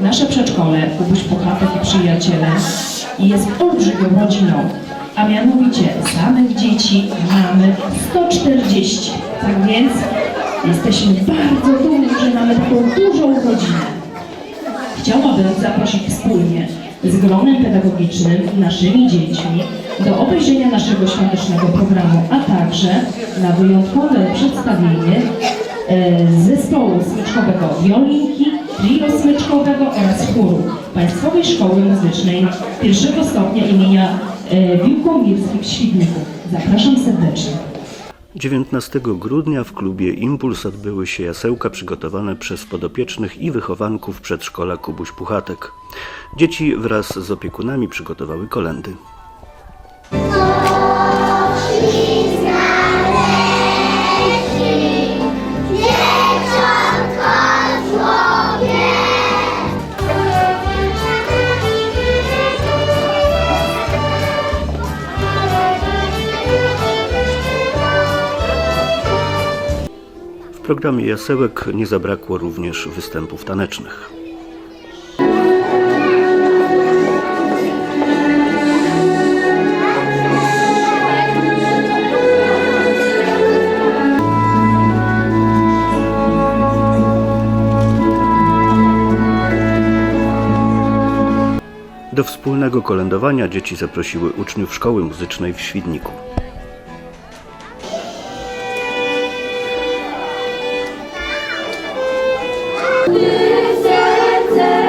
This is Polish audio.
Nasze przedszkole, Kubuś Puchatek i Przyjaciele jest olbrzymią rodziną, a mianowicie samych dzieci mamy 140. Tak więc jesteśmy bardzo dumni, że mamy taką dużą rodzinę. Chciałabym zaprosić wspólnie z gronem pedagogicznym naszymi dziećmi do obejrzenia naszego świątecznego programu, a także na wyjątkowe przedstawienie e, zespołu smyczkowego Wiolinki, trio smyczkowego oraz chóru Państwowej Szkoły Muzycznej pierwszego stopnia imienia e, Wiłkomirskich w Świdniku. Zapraszam serdecznie. 19 grudnia w klubie Impuls odbyły się jasełka przygotowane przez podopiecznych i wychowanków przedszkola Kubuś Puchatek. Dzieci wraz z opiekunami przygotowały kolendy. Programie jasełek nie zabrakło również występów tanecznych. Do wspólnego kolędowania dzieci zaprosiły uczniów szkoły muzycznej w Świdniku. Одне серце